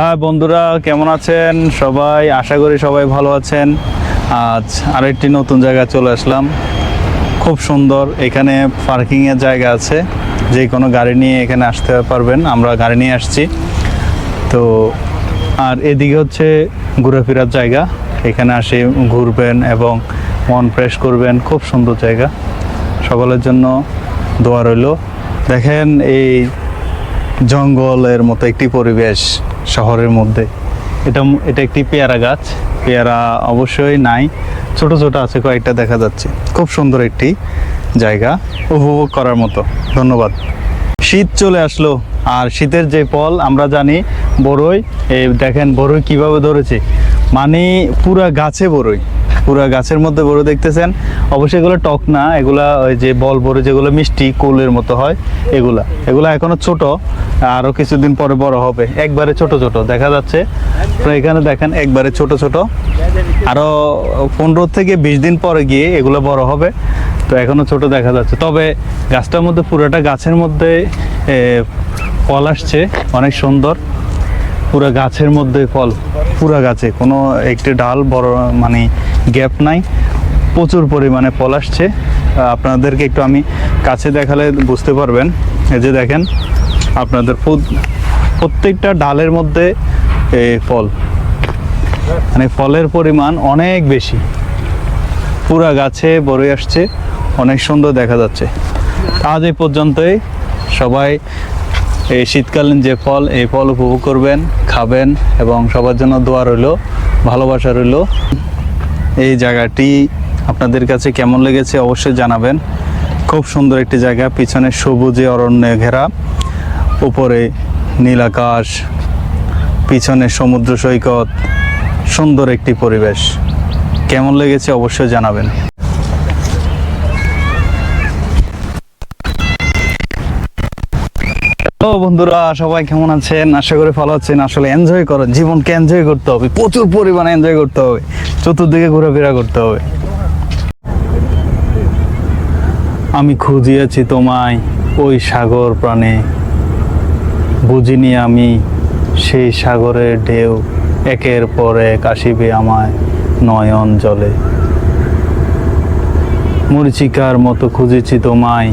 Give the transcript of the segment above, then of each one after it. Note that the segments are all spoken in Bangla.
হ্যাঁ বন্ধুরা, কেমন আছেন? সবাই, আশা করি সবাই ভালো আছেন। আজ আরেকটি নতুন জায়গায় চলে আসলাম। খুব সুন্দর, এখানে পার্কিংয়ের জায়গা আছে। যে কোনো গাড়ি নিয়ে এখানে আসতে পারবেন, আমরা গাড়ি নিয়ে আসছি। তো, আর এদিকে হচ্ছে ঘোরাফেরার জায়গা। এখানে আসে ঘুরবেন এবং মন ফ্রেশ করবেন। খুব সুন্দর জায়গা। সকলের জন্য দোয়া রইল। দেখেন এই জঙ্গলের মতো একটি পরিবেশ। শহরের মধ্যে। এটা এটা একটি পেয়ারা গাছ। পেয়ারা অবশ্যই নাই। ছোট ছোট আছে, কয়েকটা দেখা যাচ্ছে। খুব সুন্দর একটি জায়গা। উপভোগ করার মতো। ধন্যবাদ। শীত চলে আসলো, আর শীতের যে ফল আমরা জানি বড়ই দেখেন বড়ই কীভাবে ধরেছে। মানে পুরা গাছে বড়ই পুরা গাছের মধ্যে বড় দেখতেছেন। অবশ্যই এগুলো টক না, এগুলা ওই যে বল বড় যেগুলো মিষ্টি, কোলের মতো হয়, এগুলা। এগুলা এখনও ছোট, আরও কিছুদিন পরে বড় হবে। একবারে ছোট ছোট, দেখা যাচ্ছে। এখানে দেখেন, একবারে ছোট ছোট। আরও পনেরো থেকে বিশ দিন পরে গিয়ে এগুলো বড় হবে। তো এখনও ছোট দেখা যাচ্ছে। তবে গাছটার মধ্যে পুরোটা গাছের মধ্যে ফল আসছে। অনেক সুন্দর। পুরো গাছের মধ্যে ফল। পুরো গাছে। কোনো একটি ডাল বড় মানে গ্যাপ নাই। প্রচুর পরিমাণে ফল আসছে। আপনাদেরকে একটু আমি কাছে দেখালে বুঝতে পারবেন। এই যে দেখেন, আপনাদের প্রত্যেকটা ডালের মধ্যে ফল। মানে ফলের পরিমাণ অনেক বেশি। পুরা গাছে বড়ই আসছে, অনেক সুন্দর দেখা যাচ্ছে। আজ এই পর্যন্তই। সবাই এই শীতকালীন যে ফল, এই ফল উপভোগ করবেন, খাবেন এবং সবার জন্য দোয়া রইল, ভালোবাসা রইল। এই জায়গাটি আপনাদের কাছে কেমন লেগেছে অবশ্যই জানাবেন। খুব সুন্দর একটি জায়গা, পিছনে সবুজে অরণ্যে ঘেরা, উপরে নীল আকাশ, পিছনে সমুদ্র সৈকত, সুন্দর একটি পরিবেশ। কেমন লেগেছে অবশ্যই জানাবেন। হ্যালো বন্ধুরা, সবাই কেমন আছেন? আশা করি ভালো আছেন। আসলে এনজয় করো, জীবনকে এনজয় করতে হবে। প্রচুর পরিমাণে এনজয় করতে হবে। চতুর্দিকে ঘোরাফেরা করতে হবে। আমি খুঁজিয়েছি তোমায় ওই সাগর প্রাণে। বুঝিনি আমি সেই সাগরের ঢেউ। একের পর এক আসিবে আমায় নয়ন জলে। মরিচিকার মতো খুঁজেছি তোমায়।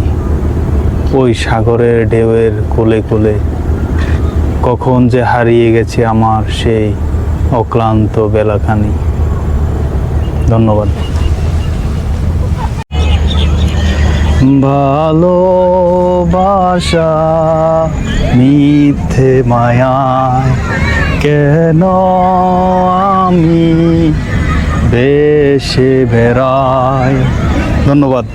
ওই সাগরের ঢেউয়ের কোলে কোলে কখন যে হারিয়ে গেছে আমার সেই অক্লান্ত বেলাখানি। ধন্যবাদ। ভালোবাসা মিথ্যে মায়ায় কেন আমি বেশে বেড়াই ধন্যবাদ।